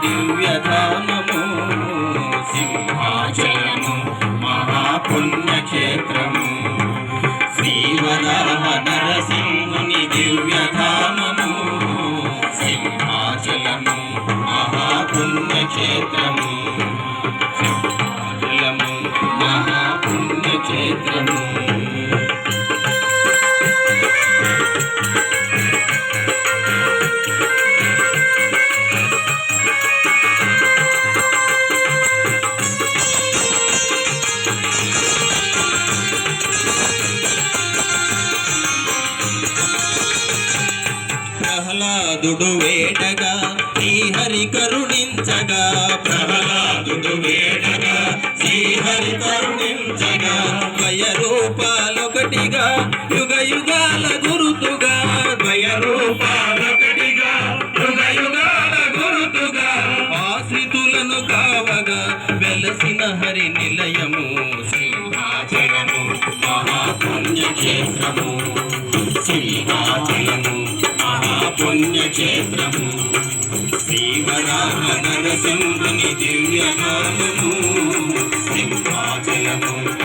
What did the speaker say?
దివ్యధామము సింహాచలము మహాపుణ్యక్షేత్రము. శ్రీవరామ నరసింహుని దివ్యధామము సింహాచలము మహాపుణ్యక్షేత్రము. సింహాచలము మహాపుణ్యక్షేత్రము. ప్రహ్లాదుడు వేడగా శ్రీహరి కరుణించగా. ప్రహ్లాదుడు వేడగా శ్రీహరి కరుణించగా. ద్వయ రూపాలొకటిగా యుగ యుగాల గురుతుగా. ద్వయ రూపాలొకటిగా యుగ యుగాల గురుతుగా. ఆశ్రితులను కావగా వెలసిన హరి నిలయము. మహాపుణ్యక్షేత్రము సింహాచలము మహాపుణ్యక్షేత్రము శ్రీవరాహ నరసింహుని దివ్యనామము సింహాచలము.